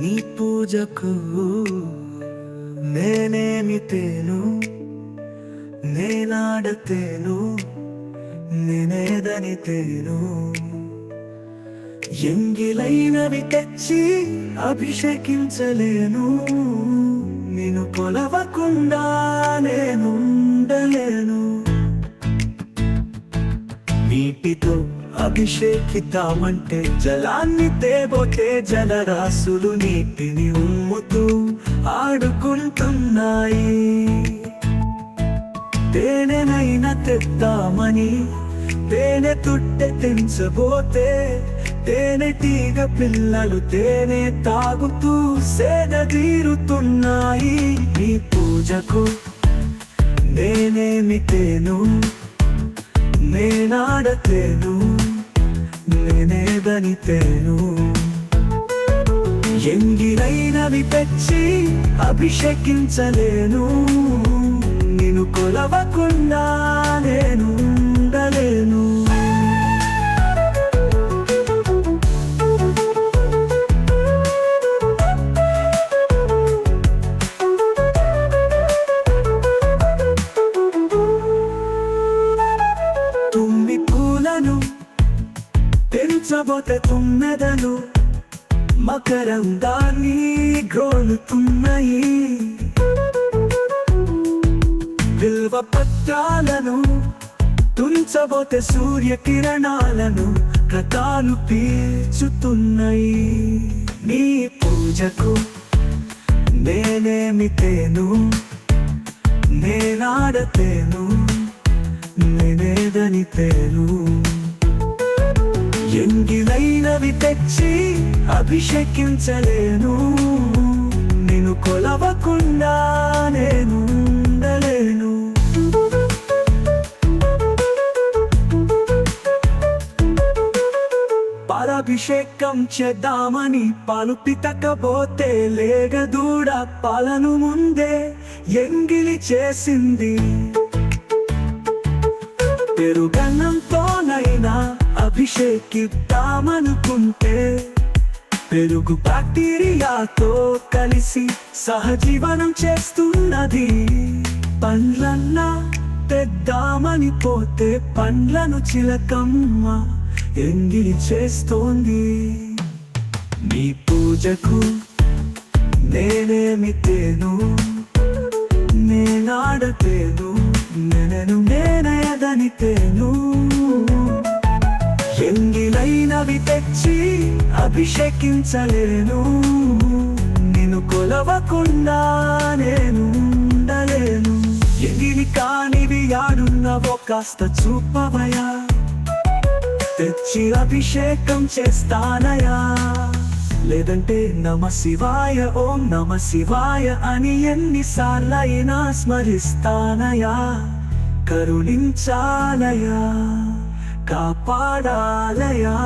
నీ పూజకు నేనేమి తేను? నేనాడతేను నేనేదని తేను? ఎంగిలైనవి తెచ్చి అభిషేకించలేను. నేను కొలవకుండా నేనుండలేను. నీటితో అభిషేకితామంటే జలాన్ని తేబోతే జలరాశులు నీటిని ఉమ్ముతూ ఆడుకుంటున్నాయి. తేనెనైనా తెద్దామని తేనె తుట్టె తెంచబోతే తేనెటీగ పిల్లలు తేనె తాగుతూ సేద తీరుతున్నాయి. నీ పూజకు నేనేమి తేను నేనాడతేను. నేనేదని తేను ఎంగిరైనవి తెచ్చి అభిషేకించలేను. నిన్ను కొలవకుండా పెంచబోతే తుమ్మెదలు మకరందాన్ని గ్రోలుతున్నాయి. విల్వ పత్రాలను తుంచబోతే సూర్యకిరణాలను రథాలు పీల్చుతున్నాయి. నీ పూజకు నేనేమితేను నేనాడతేను? నేనేదని తేను? ఎంగిలైనవి తెచ్చి అభిషేకించలేను. నేను కొలవకుండా నేను పాలాభిషేకం చేద్దామని పాలు పితకపోతే లేగదూడ పాలను ముందే ఎంగిలి చేసింది. పెరుగన్నంతోనైనా అభిషేకిద్దామనుకుంటే పెరుగు బ్యాక్టీరియాతో కలిసి సహజీవనం చేస్తున్నది. పండ్లన్నా తెద్దామని పోతే పండ్లను చిలకమ్మ ఎంగిలి చేస్తోంది. నీ పూజకు నేనేమి తేను నేనాడతేను నేను నేనయదని తేను. ఎంగిలైనవి తెచ్చి అభిషేకించలేను. నిన్ను కొలవకుండా నేను ఉండలేను. ఎంగిలి కానివి ఆడున్నవో కాస్త చూపవయా తెచ్చి అభిషేకం చేస్తానయా లేదంటే నమ శివాయ ఓం నమ శివాయ అని ఎన్నిసార్లైనా స్మరిస్తానయా కరుణించాలయా காப்பாடாலயா